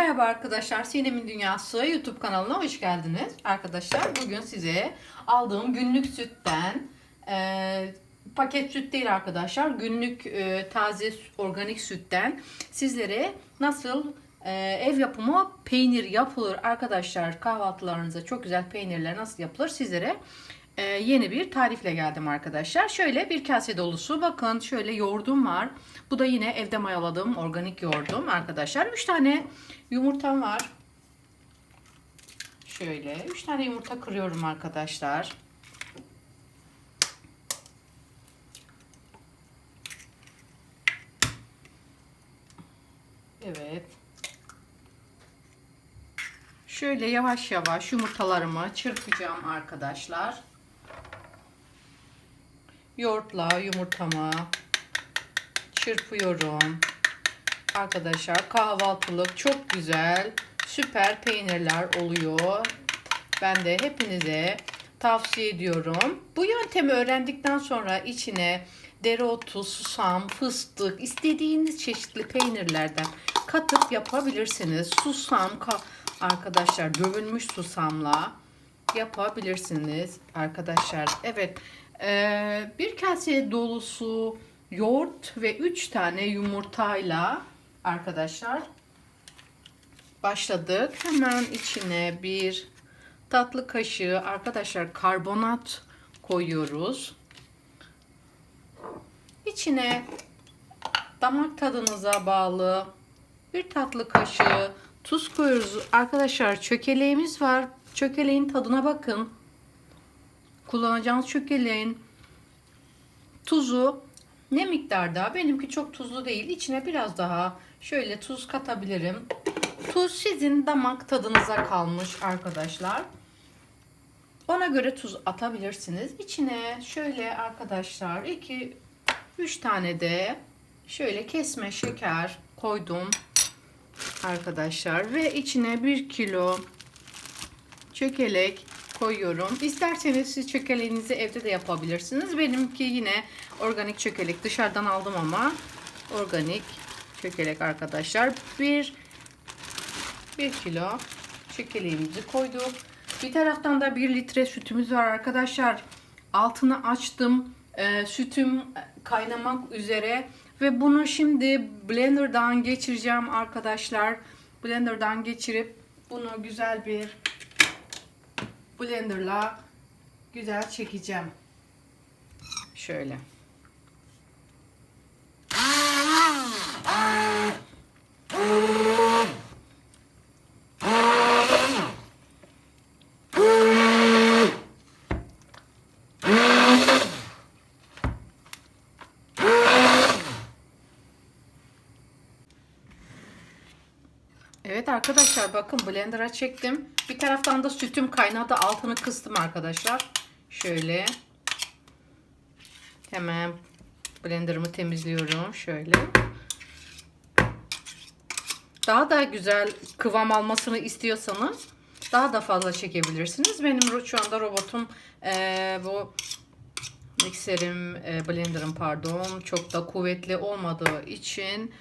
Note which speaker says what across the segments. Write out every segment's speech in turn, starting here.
Speaker 1: Merhaba arkadaşlar, Sinem'in Dünyası YouTube kanalına hoş geldiniz. Arkadaşlar bugün size aldığım günlük sütten, e, paket süt değil arkadaşlar, günlük e, taze organik sütten sizlere nasıl e, ev yapımı peynir yapılır arkadaşlar kahvaltılarınıza çok güzel peynirler nasıl yapılır sizlere e, yeni bir tarifle geldim arkadaşlar. Şöyle bir kase dolusu bakın şöyle yoğurdum var. Bu da yine evde mayaladığım organik yoğurdum arkadaşlar. 3 tane yumurtam var. Şöyle 3 tane yumurta kırıyorum arkadaşlar. Evet. Şöyle yavaş yavaş yumurtalarımı çırpacağım arkadaşlar. Yoğurtla yumurtamı çırpıyorum. Arkadaşlar kahvaltılık çok güzel süper peynirler oluyor. Ben de hepinize tavsiye ediyorum. Bu yöntemi öğrendikten sonra içine dereotu, susam, fıstık istediğiniz çeşitli peynirlerden katıp yapabilirsiniz. Susam arkadaşlar dövülmüş susamla yapabilirsiniz arkadaşlar. Evet bir kase dolusu yoğurt ve 3 tane yumurtayla arkadaşlar başladık. Hemen içine bir tatlı kaşığı arkadaşlar karbonat koyuyoruz. İçine damak tadınıza bağlı bir tatlı kaşığı tuz koyuyoruz. Arkadaşlar çökeleğimiz var. Çökeleğin tadına bakın. Kullanacağınız çökeleğin tuzu ne miktarda? Benimki çok tuzlu değil. İçine biraz daha şöyle tuz katabilirim. Tuz sizin damak tadınıza kalmış arkadaşlar. Ona göre tuz atabilirsiniz. İçine şöyle arkadaşlar 2 3 tane de şöyle kesme şeker koydum arkadaşlar ve içine 1 kilo çökelek koyuyorum. İsterseniz siz çökeleğinizi evde de yapabilirsiniz. Benimki yine organik çökelek. Dışarıdan aldım ama organik çökelek arkadaşlar. Bir, bir kilo çökeleğimizi koyduk. Bir taraftan da bir litre sütümüz var arkadaşlar. Altını açtım. E, sütüm kaynamak üzere. Ve bunu şimdi blenderdan geçireceğim arkadaşlar. Blenderdan geçirip bunu güzel bir blenderla güzel çekeceğim. Şöyle. Evet arkadaşlar bakın blender'a çektim. Bir taraftan da sütüm kaynadı. Altını kıstım arkadaşlar. Şöyle. Hemen blenderımı temizliyorum. Şöyle. Daha da güzel kıvam almasını istiyorsanız daha da fazla çekebilirsiniz. Benim şu anda robotum e, bu mikserim, e, blenderım pardon çok da kuvvetli olmadığı için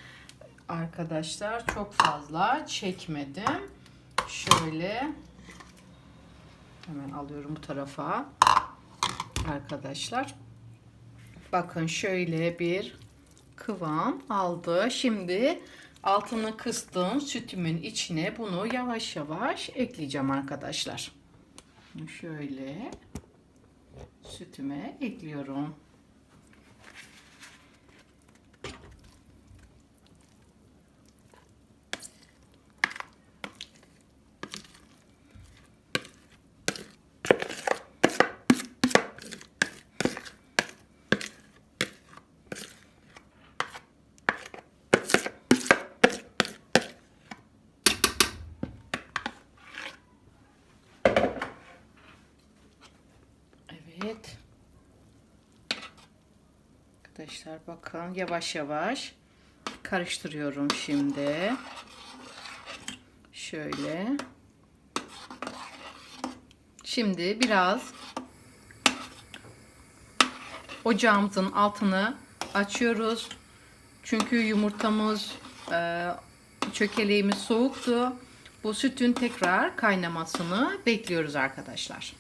Speaker 1: arkadaşlar çok fazla çekmedim. Şöyle hemen alıyorum bu tarafa. Arkadaşlar bakın şöyle bir kıvam aldı. Şimdi altını kıstım sütümün içine bunu yavaş yavaş ekleyeceğim arkadaşlar. Şöyle sütüme ekliyorum. Evet. Arkadaşlar bakın yavaş yavaş karıştırıyorum şimdi. Şöyle. Şimdi biraz ocağımızın altını açıyoruz. Çünkü yumurtamız e, çökeleğimiz soğuktu. Bu sütün tekrar kaynamasını bekliyoruz arkadaşlar.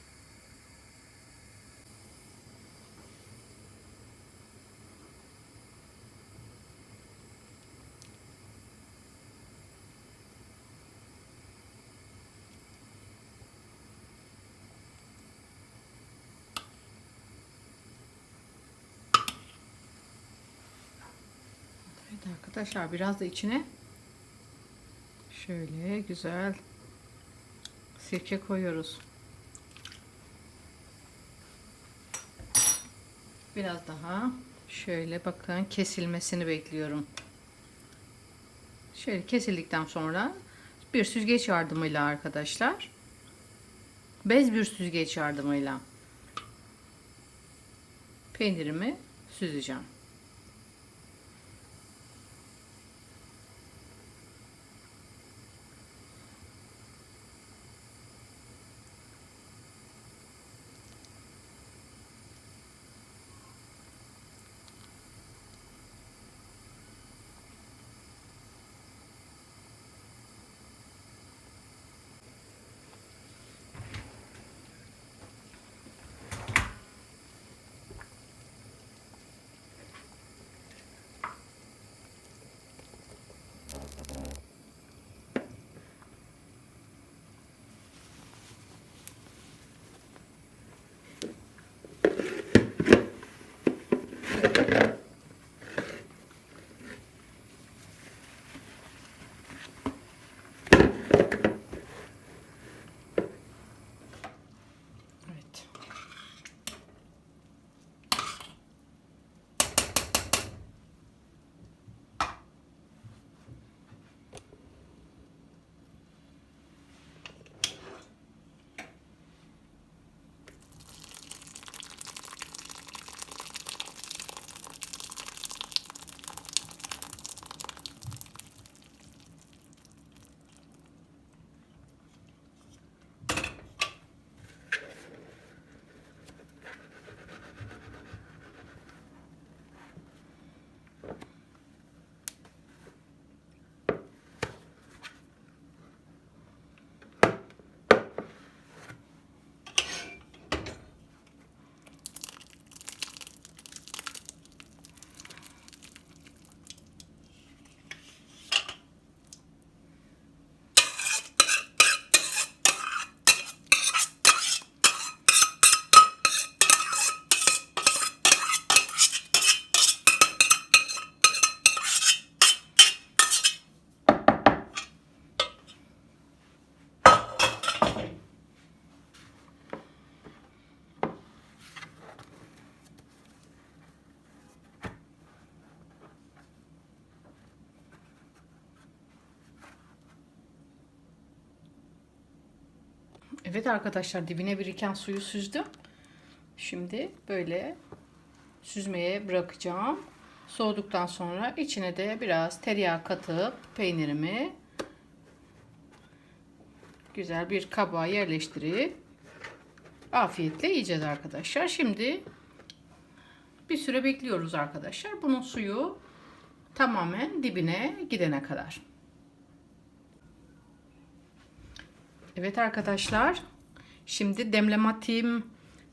Speaker 1: Evet arkadaşlar biraz da içine şöyle güzel sirke koyuyoruz. Biraz daha şöyle bakın kesilmesini bekliyorum. Şöyle kesildikten sonra bir süzgeç yardımıyla arkadaşlar bez bir süzgeç yardımıyla peynirimi süzeceğim. Thank you. Evet arkadaşlar dibine biriken suyu süzdüm. Şimdi böyle süzmeye bırakacağım. Soğuduktan sonra içine de biraz tereyağı katıp peynirimi güzel bir kaba yerleştirip afiyetle yiyeceğiz arkadaşlar. Şimdi bir süre bekliyoruz arkadaşlar. Bunun suyu tamamen dibine gidene kadar. Evet arkadaşlar. Şimdi demlematiğim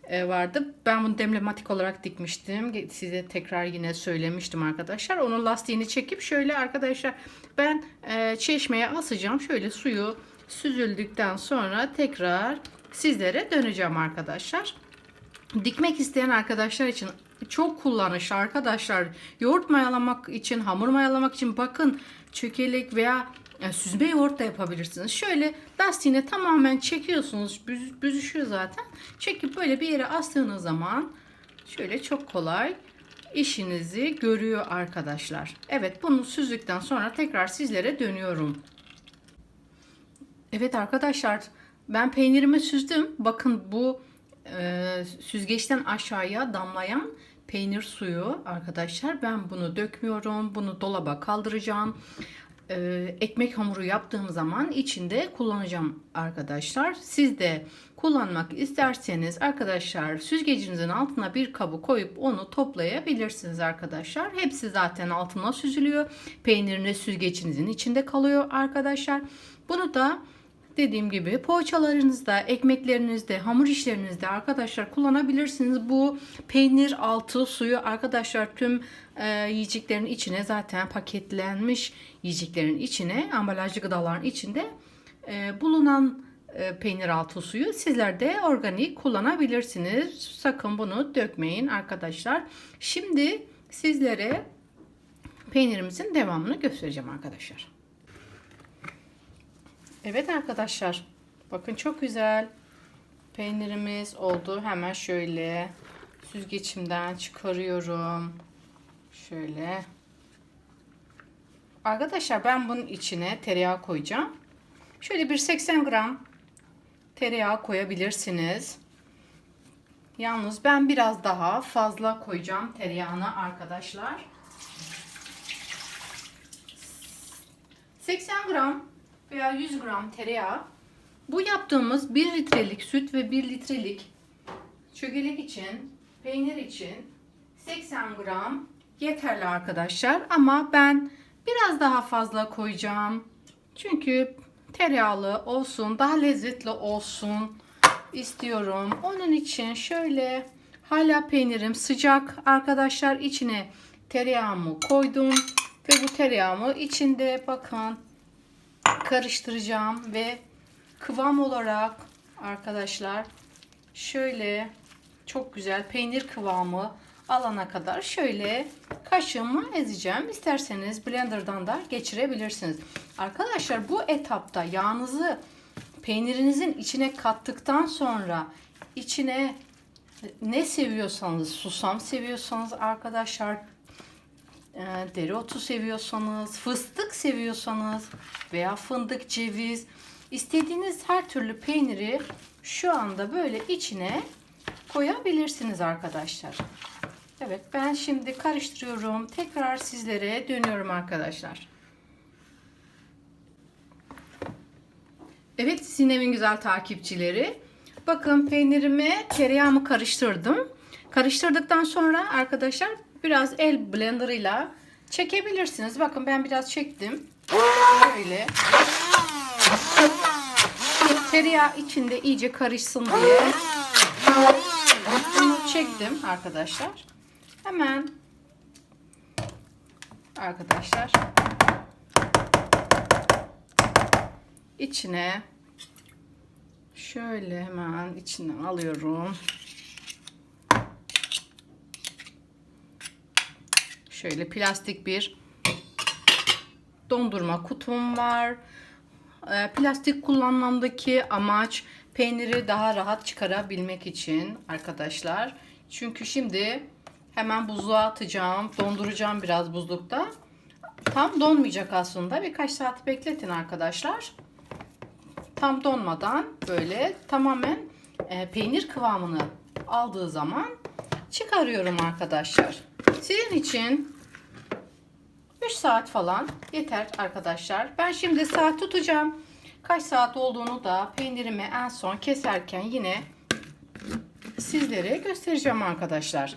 Speaker 1: e, vardı. Ben bunu demlematik olarak dikmiştim. Size tekrar yine söylemiştim arkadaşlar. Onun lastiğini çekip şöyle arkadaşlar ben e, çeşmeye asacağım. Şöyle suyu süzüldükten sonra tekrar sizlere döneceğim arkadaşlar. Dikmek isteyen arkadaşlar için çok kullanışlı arkadaşlar. Yoğurt mayalamak için, hamur mayalamak için bakın çökelek veya yani süzme yoğurt da yapabilirsiniz. Şöyle lastiğini tamamen çekiyorsunuz. Büz, büzüşüyor zaten. Çekip böyle bir yere astığınız zaman şöyle çok kolay işinizi görüyor arkadaşlar. Evet bunu süzdükten sonra tekrar sizlere dönüyorum. Evet arkadaşlar ben peynirimi süzdüm. Bakın bu e, süzgeçten aşağıya damlayan peynir suyu arkadaşlar. Ben bunu dökmüyorum. Bunu dolaba kaldıracağım. E, ekmek hamuru yaptığım zaman içinde kullanacağım arkadaşlar. Siz de kullanmak isterseniz arkadaşlar süzgecinizin altına bir kabı koyup onu toplayabilirsiniz arkadaşlar. Hepsi zaten altına süzülüyor. Peyniriniz süzgecinizin içinde kalıyor arkadaşlar. Bunu da dediğim gibi poğaçalarınızda, ekmeklerinizde, hamur işlerinizde arkadaşlar kullanabilirsiniz. Bu peynir altı suyu arkadaşlar tüm e, yiyeceklerin içine zaten paketlenmiş yiyeceklerin içine, ambalajlı gıdaların içinde e, bulunan e, peynir altı suyu sizler de organik kullanabilirsiniz. Sakın bunu dökmeyin arkadaşlar. Şimdi sizlere peynirimizin devamını göstereceğim arkadaşlar. Evet arkadaşlar. Bakın çok güzel. Peynirimiz oldu. Hemen şöyle süzgeçimden çıkarıyorum. Şöyle. Arkadaşlar ben bunun içine tereyağı koyacağım. Şöyle bir 80 gram tereyağı koyabilirsiniz. Yalnız ben biraz daha fazla koyacağım tereyağını arkadaşlar. 80 gram veya 100 gram tereyağı. Bu yaptığımız 1 litrelik süt ve 1 litrelik çökelek için, peynir için 80 gram yeterli arkadaşlar. Ama ben biraz daha fazla koyacağım. Çünkü tereyağlı olsun, daha lezzetli olsun istiyorum. Onun için şöyle hala peynirim sıcak arkadaşlar içine tereyağımı koydum ve bu tereyağımı içinde bakın karıştıracağım ve kıvam olarak arkadaşlar şöyle çok güzel peynir kıvamı alana kadar şöyle kaşığımı ezeceğim. İsterseniz blenderdan da geçirebilirsiniz. Arkadaşlar bu etapta yağınızı peynirinizin içine kattıktan sonra içine ne seviyorsanız susam seviyorsanız arkadaşlar dereotu seviyorsanız, fıstık seviyorsanız veya fındık, ceviz istediğiniz her türlü peyniri şu anda böyle içine koyabilirsiniz arkadaşlar. Evet ben şimdi karıştırıyorum. Tekrar sizlere dönüyorum arkadaşlar. Evet Sinem'in güzel takipçileri. Bakın peynirimi tereyağımı karıştırdım. Karıştırdıktan sonra arkadaşlar biraz el blenderıyla çekebilirsiniz. Bakın ben biraz çektim. Böyle. Tereyağı içinde iyice karışsın diye. Bunu çektim arkadaşlar. Hemen arkadaşlar içine şöyle hemen içinden alıyorum. Şöyle plastik bir dondurma kutum var. Ee, Plastik kullanmamdaki amaç peyniri daha rahat çıkarabilmek için arkadaşlar. Çünkü şimdi hemen buzluğa atacağım. Donduracağım biraz buzlukta. Tam donmayacak aslında. Birkaç saat bekletin arkadaşlar. Tam donmadan böyle tamamen e, peynir kıvamını aldığı zaman çıkarıyorum arkadaşlar. Sizin için 3 saat falan yeter arkadaşlar. Ben şimdi saat tutacağım. Kaç saat olduğunu da peynirimi en son keserken yine sizlere göstereceğim arkadaşlar.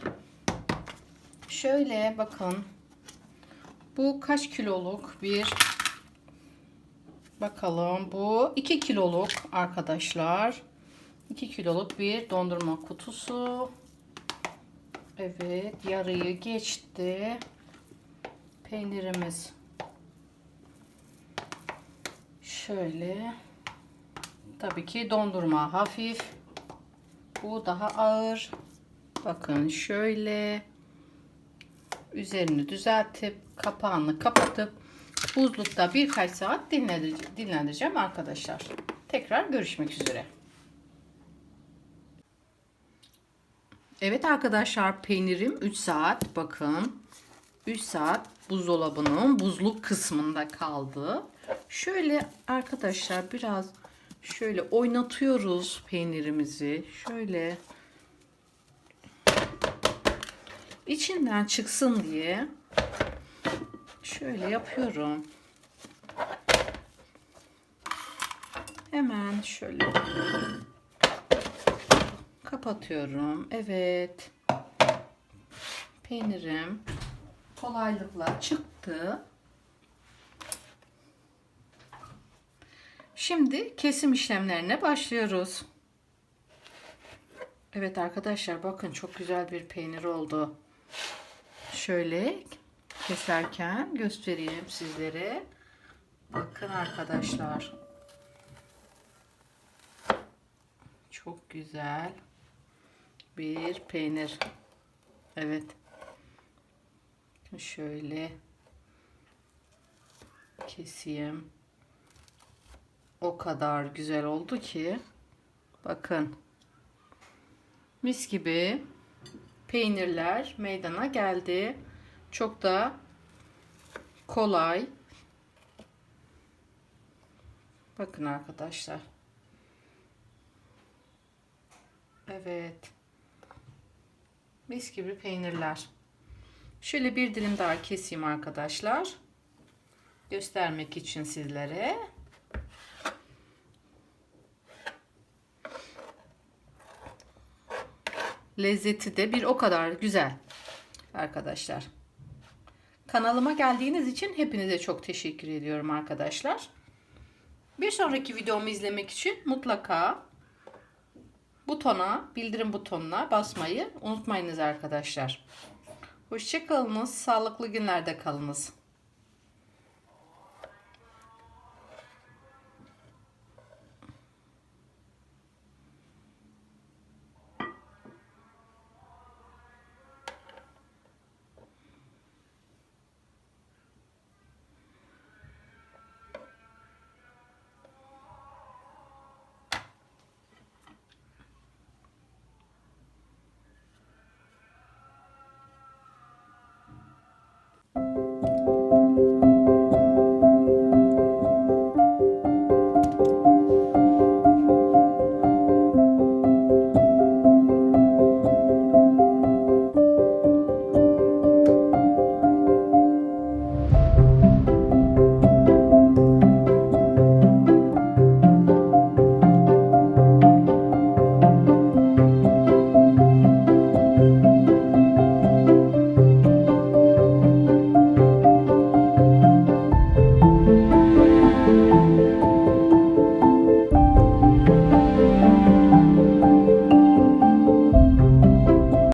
Speaker 1: Şöyle bakın. Bu kaç kiloluk bir bakalım. Bu 2 kiloluk arkadaşlar. 2 kiloluk bir dondurma kutusu. Evet yarıyı geçti. Peynirimiz şöyle. Tabii ki dondurma hafif. Bu daha ağır. Bakın şöyle. Üzerini düzeltip kapağını kapatıp buzlukta birkaç saat dinlendireceğim, arkadaşlar. Tekrar görüşmek üzere Evet arkadaşlar peynirim 3 saat bakın. 3 saat buzdolabının buzluk kısmında kaldı. Şöyle arkadaşlar biraz şöyle oynatıyoruz peynirimizi. Şöyle içinden çıksın diye şöyle yapıyorum. Hemen şöyle kapatıyorum. Evet. Peynirim kolaylıkla çıktı. Şimdi kesim işlemlerine başlıyoruz. Evet arkadaşlar bakın çok güzel bir peynir oldu. Şöyle keserken göstereyim sizlere. Bakın arkadaşlar. Çok güzel bir peynir. Evet. Şöyle keseyim. O kadar güzel oldu ki bakın mis gibi peynirler meydana geldi. Çok da kolay. Bakın arkadaşlar. Evet. Mis gibi peynirler. Şöyle bir dilim daha keseyim arkadaşlar. Göstermek için sizlere. Lezzeti de bir o kadar güzel arkadaşlar. Kanalıma geldiğiniz için hepinize çok teşekkür ediyorum arkadaşlar. Bir sonraki videomu izlemek için mutlaka butona, bildirim butonuna basmayı unutmayınız arkadaşlar. Hoşçakalınız, sağlıklı günlerde kalınız.